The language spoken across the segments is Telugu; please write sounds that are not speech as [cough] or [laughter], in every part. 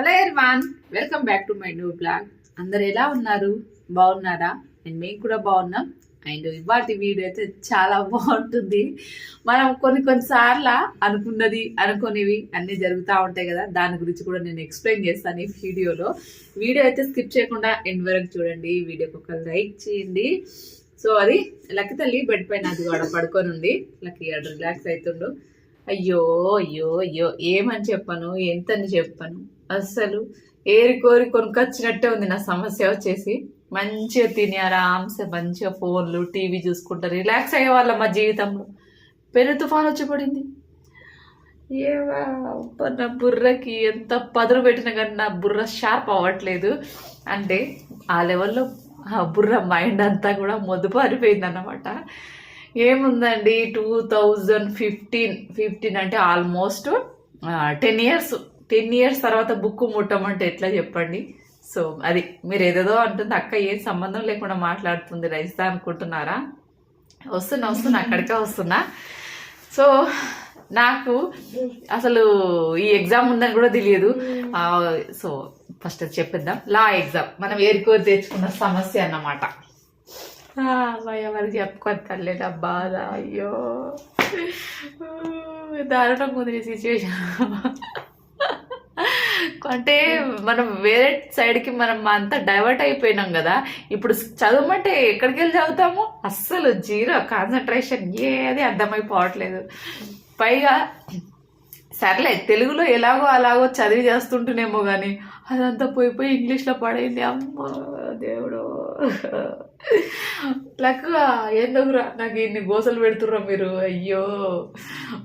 Hello everyone welcome back to my new blog అందరు ఎలా ఉన్నారు? బాగున్నారా? అండ్ మేము కూడా బాగున్నాం. అండ్ ఇవాటి వీడియో అయితే చాలా బాగుంటుంది. మనం కొన్ని కొన్నిసార్లు అనుకున్నది అనుకునేవి అన్నీ జరుగుతూ ఉంటాయి కదా. దాని గురించి కూడా నేను ఎక్స్ప్లెయిన్ చేస్తాను ఈ వీడియోలో. వీడియో అయితే స్కిప్ చేయకుండా ఎండ్ వరకు చూడండి. వీడియోకి ఒక లైక్ చేయండి. సో అది లక్కి తల్లి బెడ్ పైన అది కూడా పడుకొని ఉంది. లక్కీ రిలాక్స్ అవుతుండు. అయ్యో అయ్యో అయ్యో ఏమని చెప్పను? ఎంతని చెప్పను? అస్సలు ఏరి కోరి కొనుకొచ్చినట్టే ఉంది నా సమస్య వచ్చేసి. మంచిగా తిని ఆరామ్సే మంచిగా ఫోన్లు టీవీ చూసుకుంటా రిలాక్స్ అయ్యే వాళ్ళ మా జీవితంలో. పెను తుఫాన్ వచ్చి పడింది. ఏవా నా బుర్రకి ఎంత పదులు పెట్టినా కానీ నా బుర్ర షార్ప్ అవ్వట్లేదు. అంటే ఆ లెవెల్లో ఆ బుర్ర మైండ్ అంతా కూడా మొద్దుపారిపోయింది అన్నమాట ఏముందండి? టూ థౌజండ్ ఫిఫ్టీన్ ఫిఫ్టీన్ అంటే almost ten years ten years తర్వాత బుక్ ముట్టమంటే ఎట్లా చెప్పండి? సో అది మీరు ఏదేదో అంటుంది. అక్క ఏం సంబంధం లేకుండా మాట్లాడుతుంది. రైస్తా అనుకుంటున్నారా? వస్తున్నా వస్తున్నా అక్కడికే వస్తున్నా. సో నాకు అసలు ఈ ఎగ్జామ్ ఉందని కూడా తెలియదు. సో ఫస్ట్ అది చెప్పేద్దాం. Law exam. మనం ఏరుకోరి తెచ్చుకున్న సమస్య అన్నమాట. ఎవరికి చెప్పుకొని తల్లేదు బాధ అయ్యో. దారుణంగా ఉంది సిచ్యువేషన్ అంటే మనం వేరే సైడ్కి మనం అంతా డైవర్ట్ అయిపోయినాం కదా ఇప్పుడు చదవమంటే ఎక్కడికి వెళ్ళి చదువుతాము? అస్సలు జీరో కాన్సన్ట్రేషన్ ఏది అర్థమైపోవట్లేదు. పైగా సర్లే తెలుగులో ఎలాగో అలాగో చదివి చేస్తుంటేనేమో కానీ అదంతా పోయి పోయి ఇంగ్లీష్లో పడైంది అమ్మ దేవుడు. లెక్క ఎందుకురా నాకు ఇన్ని గోసలు పెడుతుర్రా మీరు. అయ్యో.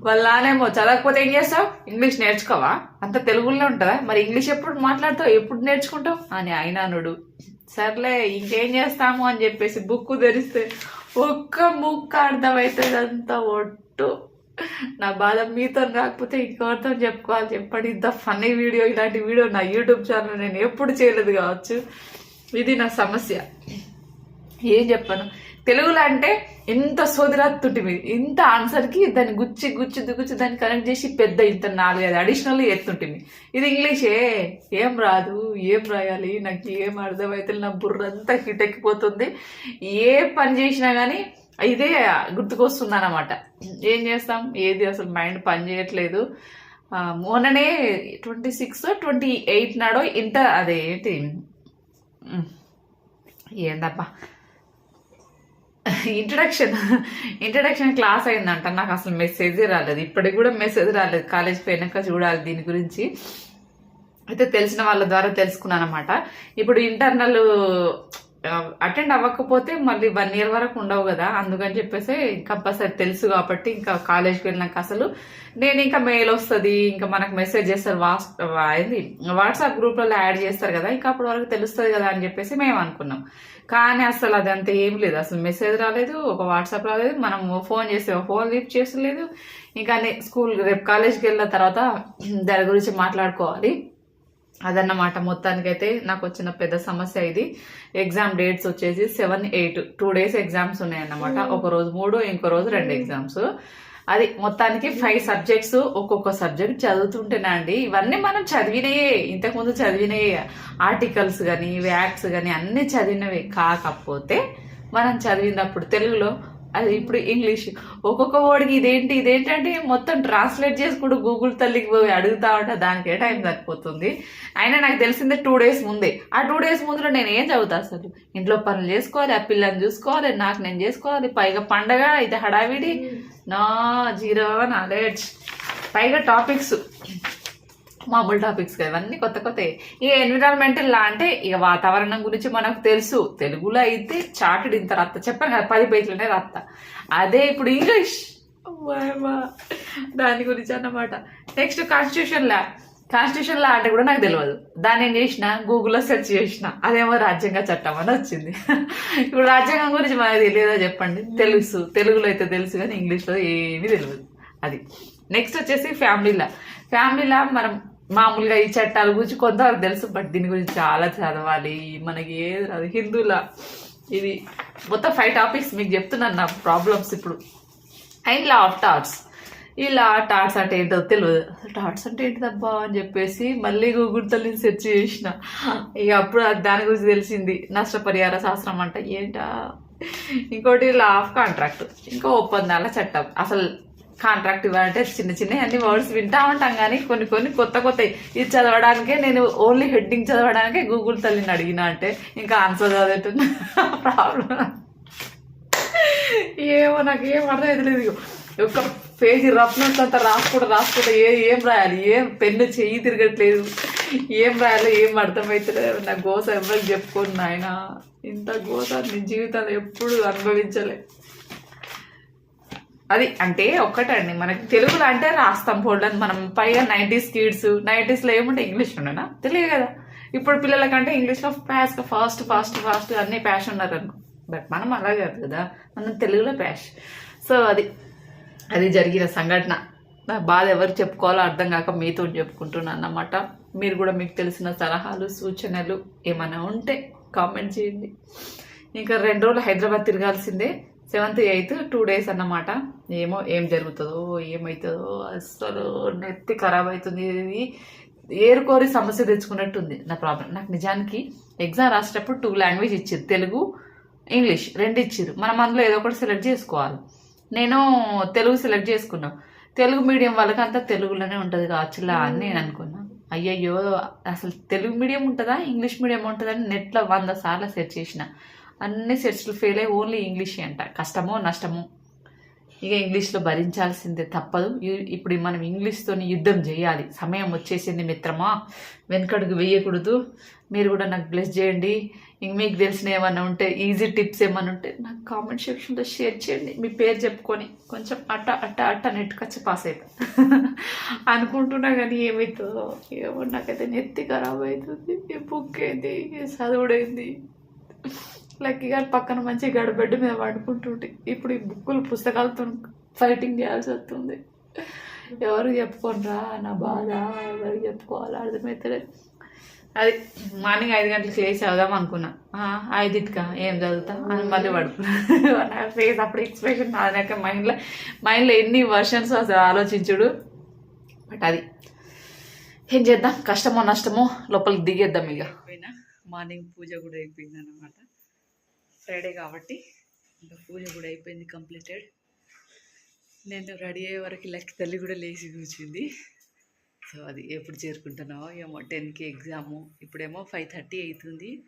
వాళ్ళనేమో చదవకపోతే ఏం చేస్తావు? ఇంగ్లీష్ నేర్చుకోవా? అంత తెలుగులో ఉంటుందా? మరి ఇంగ్లీష్ ఎప్పుడు మాట్లాడతావు? ఎప్పుడు నేర్చుకుంటావు? అని అయినానుడు సర్లే ఇంకేం చేస్తాము అని చెప్పేసి బుక్ తెరిస్తే ఒక్క ముక్క అర్థమవుతుంది అంతా ఒట్టు. నా బాధ మీతో కాకపోతే ఇంకెవరితో చెప్పుకోవాలి. చెప్పండి ఇంత ఫన్నీ వీడియో ఇలాంటి వీడియో నా యూట్యూబ్ ఛానల్ నేను ఎప్పుడు చేయలేదు కావచ్చు. ఇది నా సమస్య. ఏం చెప్పను. తెలుగులో అంటే ఇంత సోదిరాత్తుంటివి. ఇంత ఆన్సర్కి దాన్ని గుచ్చి గుచ్చి గుచ్చి దాన్ని కనెక్ట్ చేసి పెద్ద ఇంత నాలుగైదు అడిషనల్ ఎత్తుంటుంది ఇది ఇంగ్లీషే. ఏం రాదు ఏం రాయాలి నాకు ఏం అర్థమైతే నా బుర్ర అంతా హిట్ ఎక్కిపోతుంది. ఏ పని చేసినా కానీ ఇదే గుర్తుకొస్తుంది అనమాట ఏం చేస్తాం? ఏది అసలు మైండ్ పని చేయట్లేదు. ఆ, మొన్ననే ట్వంటీ సిక్స్ ట్వంటీ ఎయిట్ నాడో ఇంటర్ అదేంటి? ఏందప్పా ఏందబ్బా? ఇంట్రడక్షన్ ఇంట్రడక్షన్ క్లాస్ అయిందంట. నాకు అసలు మెసేజ్ రాలేదు. ఇప్పటికి కూడా మెసేజ్ రాలేదు. కాలేజ్ పోయినాక చూడాలి దీని గురించి. అయితే తెలిసిన వాళ్ళ ద్వారా తెలుసుకున్నాను అనమాట ఇప్పుడు ఇంటర్నల్ అటెండ్ అవ్వకపోతే మళ్ళీ వన్ ఇయర్ వరకు ఉండవు కదా. అందుకని చెప్పేసి కంపల్సరీ తెలుసు కాబట్టి ఇంకా కాలేజ్కి వెళ్ళినాక అసలు నేను ఇంకా మెయిల్ వస్తుంది ఇంకా మనకు మెసేజ్ చేస్తారు వాట్స్ ఏంది వాట్సాప్ గ్రూప్లలో యాడ్ చేస్తారు కదా ఇంకా అప్పటి వరకు తెలుస్తుంది కదా అని చెప్పేసి మేము అనుకున్నాం. కానీ అసలు అంత ఏం లేదు. అసలు మెసేజ్ రాలేదు ఒక వాట్సాప్ రాలేదు మనం ఫోన్ చేస్తే ఫోన్ లిఫ్ట్ చేసలేదు ఇంకా స్కూల్ రేపు కాలేజ్కి వెళ్ళిన తర్వాత దాని గురించి మాట్లాడుకోవాలి. అదన్నమాట. మొత్తానికైతే నాకు వచ్చిన పెద్ద సమస్య ఇది. ఎగ్జామ్ డేట్స్ వచ్చేసి seven eight two days exams ఉన్నాయన్నమాట. ఒక రోజు మూడు ఇంకో రోజు రెండు ఎగ్జామ్స్ అది మొత్తానికి ఫైవ్ సబ్జెక్ట్స్ ఒక్కొక్క సబ్జెక్ట్ చదువుతుంటేనా అండి. ఇవన్నీ మనం చదివినయే. ఇంతకుముందు చదివినయే. ఆర్టికల్స్ కానీ వ్యాక్స్ కానీ అన్ని చదివినవే. కాకపోతే మనం చదివినప్పుడు తెలుగులో అది ఇప్పుడు ఇంగ్లీష్ ఒక్కొక్క వర్డ్కి ఇదేంటి ఇదేంటి అంటే మొత్తం ట్రాన్స్లేట్ చేసుకుంటూ గూగుల్ తల్లికి పోయి అడుగుతా ఉంటే దానికే టైం సరిపోతుంది. అయినా నాకు తెలిసిందే టూ డేస్ ముందే. ఆ టూ డేస్ ముందులో నేను ఏం చదువుతా అసలు? ఇంట్లో పనులు చేసుకోవాలి ఆ పిల్లని చూసుకోవాలి నాకు నేను చేసుకోవాలి. పైగా పండగ ఇది హడావిడి. నా జీరో నాలెడ్జ్ పైగా టాపిక్స్ మామూలు టాపిక్స్ కదా ఇవన్నీ కొత్త కొత్త. ఈ ఎన్విరాన్మెంటల్ లా అంటే ఇక వాతావరణం గురించి మనకు తెలుసు. తెలుగులో అయితే చాటుడు ఇంత రత్త. చెప్పాను కదా పది పేజీలనే రత్త. అదే ఇప్పుడు ఇంగ్లీష్ దాని గురించి అన్నమాట. Next constitution law. Constitution law అంటే కూడా నాకు తెలియదు దాన్ని ఏం చేసిన గూగుల్లో సెర్చ్ చేసిన అదేమో రాజ్యాంగ చట్టం అని వచ్చింది. ఇప్పుడు రాజ్యాంగం గురించి మనకు తెలియదా చెప్పండి? తెలుసు. తెలుగులో అయితే తెలుసు కానీ ఇంగ్లీష్లో ఏమీ తెలియదు అది. నెక్స్ట్ వచ్చేసి ఫ్యామిలీలా ఫ్యామిలీలా మనం మామూలుగా ఈ చట్టాల గురించి కొంతవరకు తెలుసు బట్ దీని గురించి చాలా చదవాలి. మనకి ఏది రాదు. హిందువుల ఇది మొత్తం ఫైవ్ టాపిక్స్ మీకు చెప్తున్నాను నా ప్రాబ్లమ్స్ ఇప్పుడు. అండ్ లా ఆఫ్ టాట్స్ ఇలా టాట్స్ అంటే ఏంటో తెలియదు టాట్స్ అంటే ఏంటిదబ్బా అని చెప్పేసి మళ్ళీ గూగుల్ తల్లిని సెర్చ్ చేసిన. ఇక అప్పుడు దాని గురించి తెలిసింది. నష్టపరిహార శాస్త్రం అంటే ఏంటా? ఇంకోటి లా ఆఫ్ కాంట్రాక్ట్ ఇంకా ఒప్పందాల చట్టం. అసలు కాంట్రాక్ట్ ఇవ్వాలంటే చిన్న చిన్న అన్ని వర్డ్స్ వింటా ఉంటాం కానీ కొన్ని కొన్ని కొత్త కొత్త ఇది చదవడానికే నేను ఓన్లీ హెడ్డింగ్ చదవడానికే గూగుల్ తల్లిని అడిగిన అంటే ఇంకా ఆన్సర్ చదివేట్టున్నా ప్రాబ్లం ఏమో నాకు ఏం అర్థం అవుతలేదు ఒక పేజీ రఫ్ నోట్స్ అంతా రాసుకుంటూ రాసుకుంటా ఏ ఏం రాయాలి? ఏం పెన్ను చెయ్యి తిరగట్లేదు. ఏం రాయాలో ఏం అర్థమవుతలేదు నా గోస ఎవరికి చెప్పుకోను నాయన. ఇంత గోస నీ జీవితంలో ఎప్పుడు అనుభవించలే. అది అంటే ఒక్కటండి. మనకి తెలుగులో అంటే రాస్తాం ఫోల్డర్. మనం పైగా నైంటీస్ కిడ్స్ నైంటీస్లో ఏముంటే ఇంగ్లీష్ ఉండనా? తెలియదు కదా. ఇప్పుడు పిల్లలకంటే ఇంగ్లీష్లో ఫాస్ట్ ఫాస్ట్ ఫాస్ట్ ఫాస్ట్ అన్ని ప్యాష్ ఉన్నారు బట్ మనం అలా కాదు కదా. మనం తెలుగులో ప్యాష్ సో అది అది జరిగిన సంఘటన. నా బాధ ఎవరు చెప్పుకోవాలో అర్థం కాక మీతో చెప్పుకుంటున్నాను అన్నమాట. మీరు కూడా మీకు తెలిసిన సలహాలు సూచనలు ఏమైనా ఉంటే కామెంట్ చేయండి. ఇంకా రెండు రోజులు హైదరాబాద్ తిరగాల్సిందే. సెవెంత్ ఎయిత్ టూ డేస్ అన్నమాట. ఏమో ఏం జరుగుతుందో ఏమవుతుందో అస్సలు నెత్తి ఖరాబ్ అవుతుంది. ఇది ఏరుకోరి సమస్య తెచ్చుకున్నట్టుంది నా ప్రాబ్లం నాకు నిజానికి ఎగ్జామ్ రాసేటప్పుడు టూ లాంగ్వేజ్ ఇచ్చారు. తెలుగు ఇంగ్లీష్ రెండు ఇచ్చారు. మనం అందులో ఏదో ఒకటి సెలెక్ట్ చేసుకోవాలి. నేను తెలుగు సెలెక్ట్ చేసుకున్నా. తెలుగు మీడియం వాళ్ళకి అంతా తెలుగులోనే ఉంటుంది కావచ్చులా అని నేను అనుకున్నా. అయ్యయ్యో అసలు తెలుగు మీడియం ఉంటుందా ఇంగ్లీష్ మీడియం ఉంటుందని నెట్లో వంద సార్లు సెర్చ్ చేసిన. అన్ని సెట్స్లు ఫెయిల్ అయ్యి ఓన్లీ ఇంగ్లీషే అంట. కష్టమో నష్టమో. ఇక ఇంగ్లీష్లో భరించాల్సిందే తప్పదు. ఇప్పుడు మనం ఇంగ్లీష్తో యుద్ధం చేయాలి. సమయం వచ్చేసింది మిత్రమా. వెనకడుగు వేయకూడదు. మీరు కూడా నాకు బ్లెస్ చేయండి. ఇంక మీకు తెలిసిన ఏమైనా ఉంటే ఈజీ టిప్స్ ఏమైనా ఉంటే నాకు కామెంట్ సెక్షన్లో షేర్ చేయండి. మీ పేరు చెప్పుకొని కొంచెం అట్ట అట్ట అట్ట నెట్టుకొచ్చి పాస్ అవుతా [laughs] అనుకుంటున్నా కానీ ఏమవుతుందో ఏమో నాకైతే నెత్తి ఖరాబ్ అవుతుంది. ఈ బుక్ అయింది చదువుడైంది? లక్కీ గారు పక్కన మంచి గడబెడ్ మీద పడుకుంటుంటే ఇప్పుడు ఈ బుక్కులు పుస్తకాలతో ఫైటింగ్ చేయాల్సి వస్తుంది. ఎవరు చెప్పుకోనరా? నా బాధ. ఎవరు చెప్పుకోవాలి అర్థమవుతలేదు అది మార్నింగ్ ఐదు గంటలకు లేచి చదుదాం అనుకున్నా. ఐదు ఐదింటికా ఏం చదువుతా? అని మళ్ళీ పడుకున్నా నా ఫేస్ అప్పుడు ఎక్స్ప్రెషన్ నాక మైండ్లో మైండ్లో ఎన్ని వర్షన్స్ అసలు ఆలోచించుడు. బట్ అది. ఏం చేద్దాం? కష్టమో నష్టమో లోపలికి దిగేద్దాం ఇక. మార్నింగ్ పూజ కూడా అయిపోయింది అనమాట ఫ్రైడే కాబట్టి ఇంకా పూజ కూడా అయిపోయింది కంప్లీటెడ్ నేను రెడీ అయ్యే వరకు లక్కి తల్లి కూడా లేచి కూర్చుంది. సో అది ఎప్పుడు చేరుకుంటున్నావో ఏమో టెన్కి ఎగ్జాము ఇప్పుడేమో ఫైవ్ థర్టీ అవుతుంది.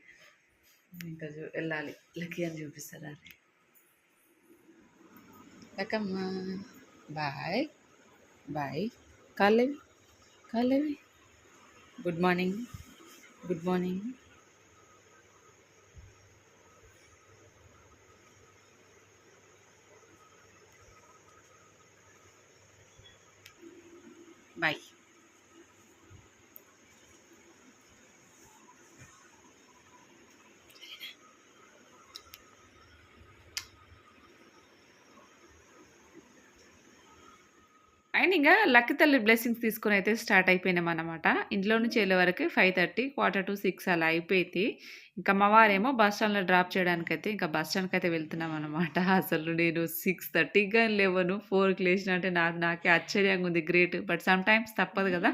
ఇంకా చూ- వెళ్ళాలి. లక్కీ అని చూపిస్తారా? లక్కమ్మ. బాయ్ బాయ్ కాలేవి? కాలేవి? Good morning good morning bye and ఇంకా లక్కీ తల్లి బ్లెస్సింగ్స్ తీసుకొని అయితే స్టార్ట్ అయిపోయినాం అనమాట ఇంట్లో నుంచి వెళ్ళే వరకు five thirty quarter to six అలా అయిపోయింది. ఇంకా మా వారేమో బస్ స్టాండ్లో డ్రాప్ చేయడానికి అయితే ఇంకా బస్ స్టాండ్కి అయితే వెళ్తున్నాం అనమాట [laughs] అసలు నేను సిక్స్ థర్టీకి కానీ లేవను. ఫోర్కి లేచిన అంటే నాకు నాకే ఆశ్చర్యంగా ఉంది గ్రేట్. బట్ సమ్ టైమ్స్ తప్పదు కదా.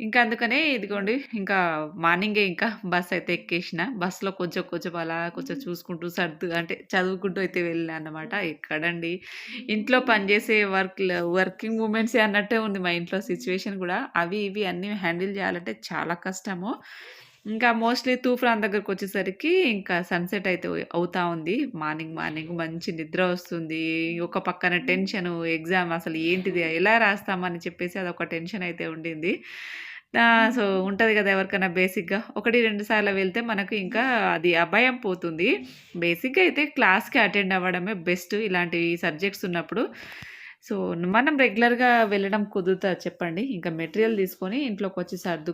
ఇంకా అందుకనే ఇదిగోండి ఇంకా మార్నింగే ఇంకా బస్ అయితే ఎక్కేసిన. బస్సులో కొంచెం కొంచెం అలా కొంచెం చూసుకుంటూ సర్దు అంటే చదువుకుంటూ అయితే వెళ్ళినా అనమాట ఎక్కడండి? ఇంట్లో పనిచేసే వర్క్ వర్కింగ్ ఉమెన్సే అన్నట్టే ఉంది మా ఇంట్లో సిచ్యువేషన్ కూడా. అవి ఇవి అన్నీ హ్యాండిల్ చేయాలంటే చాలా కష్టము. ఇంకా మోస్ట్లీ తూఫాన్ దగ్గరకు వచ్చేసరికి ఇంకా సన్సెట్ అయితే అవుతా ఉంది. మార్నింగ్ మార్నింగ్ మంచి నిద్ర వస్తుంది. ఒక పక్కన టెన్షన్ ఎగ్జామ్ అసలు ఏంటిది ఎలా రాస్తామని చెప్పేసి అదొక టెన్షన్ అయితే ఉండింది. సో ఉంటుంది కదా ఎవరికైనా బేసిక్గా. ఒకటి రెండు సార్లు వెళ్తే మనకు ఇంకా అది అభయం పోతుంది. బేసిక్గా అయితే క్లాస్కి అటెండ్ అవ్వడమే బెస్ట్ ఇలాంటి సబ్జెక్ట్స్ ఉన్నప్పుడు. సో మనం రెగ్యులర్గా వెళ్ళడం కుదురుతా చెప్పండి. ఇంకా మెటీరియల్ తీసుకొని ఇంట్లోకి వచ్చి సర్దు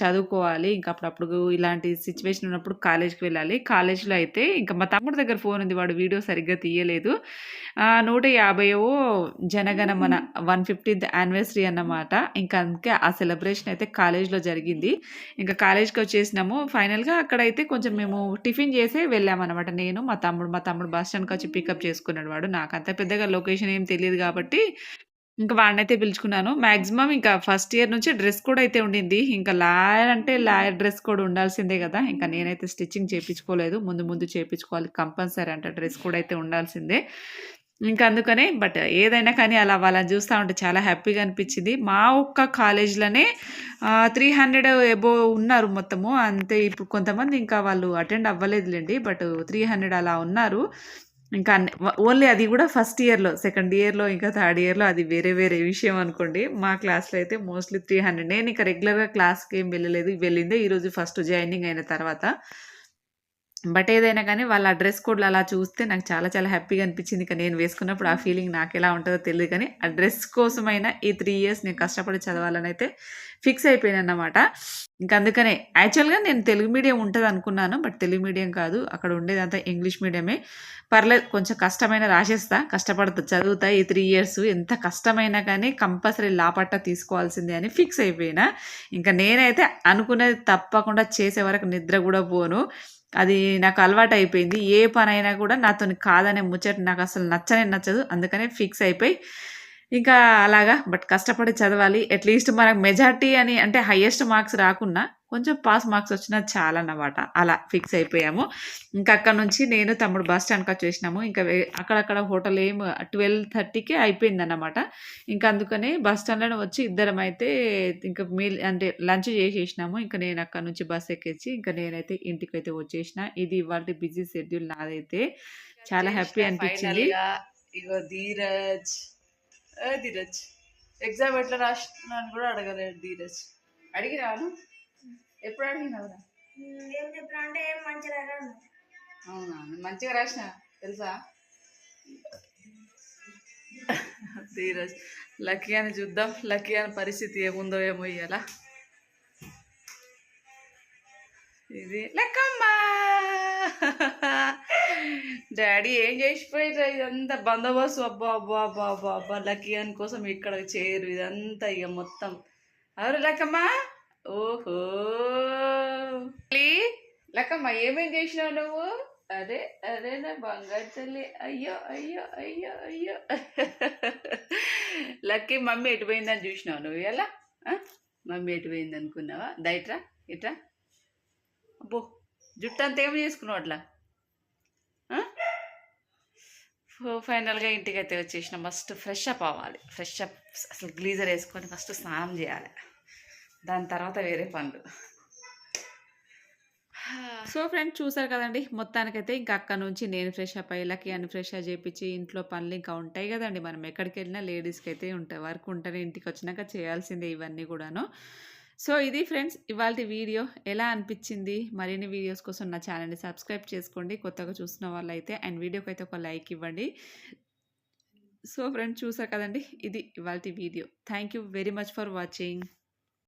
చదువుకోవాలి. ఇంకా అప్పుడప్పుడు ఇలాంటి సిచ్యువేషన్ ఉన్నప్పుడు కాలేజ్కి వెళ్ళాలి. కాలేజ్లో అయితే ఇంకా మా తమ్ముడి దగ్గర ఫోన్ ఉంది. వాడు వీడియో సరిగ్గా తీయలేదు. నూట యాభైవ జనగణమన వన్ ఫిఫ్టీన్త్ యానివర్సరీ అన్నమాట. ఇంకా అందుకే ఆ సెలబ్రేషన్ అయితే కాలేజ్లో జరిగింది. ఇంకా కాలేజ్కి వచ్చేసినాము. ఫైనల్గా అక్కడైతే కొంచెం మేము టిఫిన్ చేసే వెళ్ళామన్నమాట. నేను మా తమ్ముడు మా తమ్ముడు బస్ స్టాండ్కి వచ్చి పికప్ చేసుకున్నాడు వాడు. నాకు అంత పెద్దగా లొకేషన్ ఏం తెలియదు కాబట్టి ఇంకా వాడినైతే పిలుచుకున్నాను. మ్యాక్సిమం ఇంకా ఫస్ట్ ఇయర్ నుంచి డ్రెస్ కోడ్ అయితే ఉండింది. ఇంకా లాయర్ అంటే లాయర్ డ్రెస్ కోడ్ ఉండాల్సిందే కదా. ఇంకా నేనైతే స్టిచ్చింగ్ చేయించుకోలేదు ముందు ముందు చేయించుకోవాలి కంపల్సరీ అంటే డ్రెస్ కోడ్ అయితే ఉండాల్సిందే. ఇంకా అందుకనే బట్ ఏదైనా కానీ అలా వాళ్ళని చూస్తూ ఉంటే చాలా హ్యాపీగా అనిపించింది. మా ఒక్క కాలేజ్లోనే త్రీ హండ్రెడ్ ఎబో ఉన్నారు మొత్తము. అంతే ఇప్పుడు కొంతమంది ఇంకా వాళ్ళు అటెండ్ అవ్వలేదులేండి. బట్ త్రీ హండ్రెడ్ అలా ఉన్నారు. ఇంకా ఓన్లీ అది కూడా ఫస్ట్ ఇయర్లో సెకండ్ ఇయర్లో ఇంకా థర్డ్ ఇయర్లో అది వేరే వేరే విషయం అనుకోండి. మా క్లాస్లో అయితే మోస్ట్లీ త్రీ హండ్రెడ్ నేను ఇంకా రెగ్యులర్గా క్లాస్కి ఏం వెళ్ళలేదు. వెళ్ళిందే ఈరోజు ఫస్ట్ జాయినింగ్ అయిన తర్వాత. బట్ ఏదైనా కానీ వాళ్ళ డ్రెస్ కోడ్లు అలా చూస్తే నాకు చాలా చాలా హ్యాపీగా అనిపించింది. ఇంకా నేను వేసుకున్నప్పుడు ఆ ఫీలింగ్ నాకు ఎలా ఉంటుందో తెలియదు కానీ ఆ డ్రెస్ కోసమైనా ఈ త్రీ ఇయర్స్ నేను కష్టపడి చదవాలని అయితే ఫిక్స్ అయిపోయాను అన్నమాట. ఇంకా అందుకనే యాక్చువల్గా నేను తెలుగు మీడియం ఉంటుంది అనుకున్నాను. బట్ తెలుగు మీడియం కాదు అక్కడ ఉండేదంతా ఇంగ్లీష్ మీడియమే. పర్లేదు కొంచెం కష్టమైన రాసేస్తా కష్టపడుతా చదువుతా ఈ త్రీ ఇయర్స్. ఎంత కష్టమైనా కానీ కంపల్సరీ లాపట్ట తీసుకోవాల్సిందే అని ఫిక్స్ అయిపోయినా. ఇంకా నేనైతే అనుకునేది తప్పకుండా చేసే వరకు నిద్ర కూడా పోను. అది నాకు అలవాటు అయిపోయింది ఏ పనైనా కూడా నాతో కాదనే ముచ్చట నాకు అసలు నచ్చనే నచ్చదు. అందుకనే ఫిక్స్ అయిపోయి ఇంకా అలాగా బట్ కష్టపడి చదవాలి. అట్లీస్ట్ మనకు మెజార్టీ అని అంటే హయ్యెస్ట్ మార్క్స్ రాకున్నా కొంచెం పాస్ మార్క్స్ వచ్చినా చాలా అన్నమాట అలా ఫిక్స్ అయిపోయాము. ఇంకా అక్కడ నుంచి నేను తమ్ముడు బస్ స్టాండ్కి వచ్చేసినాము. ఇంకా అక్కడక్కడ హోటల్ ఏం ట్వెల్వ్ థర్టీకే అయిపోయింది అన్నమాట ఇంకా అందుకనే బస్ స్టాండ్లో వచ్చి ఇద్దరం అయితే ఇంకా మీల్ అంటే లంచ్ చేసేసినాము. ఇంకా నేను అక్కడ నుంచి బస్ ఎక్కేసి ఇంకా నేనైతే ఇంటికి అయితే వచ్చేసిన. ఇది ఇవాళ బిజీ షెడ్యూల్ నాదైతే. చాలా హ్యాపీ అనిపించింది. ఇగో ధీరజ్. ధీరజ్ ఎగ్జామ్ ఎట్లా రాసినాను కూడా అడగలేదు ధీరజ్. అడిగిరాను. ఎప్పుడు అడిగినావురా ఏం చెప్పినా అంటే ఏం మంచిగా రాను అవునా? మంచిగా రాసిన తెలుసా? ధీరజ్ లక్కీ అని చూద్దాం. లక్కీ అని పరిస్థితి ఏముందో ఏమో ఇయ్యాల. ఇది లెక్కమ్మ. డాడీ ఏం చేసిపోయారు ఇదంతా బందోబస్తు. అబ్బా అబ్బా అబ్బా అబ్బా అబ్బా. లక్కీ అని కోసం ఇక్కడ చేరు. ఇదంతా ఇక మొత్తం. ఎవరు లెక్కమ్మా? ఓహో. లెక్కమ్మ ఏమేం చేసినావు నువ్వు? అరే అరే నా బంగారు తల్లి. అయ్యో అయ్యో అయ్యో అయ్యో. లక్కీ మమ్మీ ఎటు పోయిందని చూసినావు నువ్వు? ఎలా? మమ్మీ ఎటు పోయింది అనుకున్నావా దయట్రా ఇట్రా. అబ్బో జుట్టు అంతా ఏం చేసుకున్నావు అట్లా? ఫైనల్గా ఇంటికి అయితే వచ్చేసిన ఫస్ట్ ఫ్రెష్ అప్ అవ్వాలి. ఫ్రెష్ అప్ అసలు గ్లీజర్ వేసుకొని ఫస్ట్ స్నానం చేయాలి. దాని తర్వాత వేరే పనులు. సో ఫ్రెండ్స్ చూసారు కదండి మొత్తానికైతే ఇంకా అక్కడ నుంచి నేను ఫ్రెష్ అప్ అయ్యేలాకి అని ఫ్రెష్ అప్ చేయించి ఇంట్లో పనులు ఇంకా ఉంటాయి కదండి. మనం ఎక్కడికి వెళ్ళినా లేడీస్కి అయితే ఉంటాయి వర్క్ ఉంటేనే ఇంటికి వచ్చినాక చేయాల్సిందే ఇవన్నీ కూడాను. సో ఇది ఫ్రెండ్స్ ఇవాళ వీడియో ఎలా అనిపించింది? మరిన్ని వీడియోస్ కోసం నా ఛానల్ని సబ్స్క్రైబ్ చేసుకోండి. కొత్తగా చూసిన వాళ్ళు అయితే అండ్ వీడియోకి అయితే ఒక లైక్ ఇవ్వండి. సో ఫ్రెండ్స్ చూసారు కదండి? ఇది ఇవాళ video. Thank you very much for watching.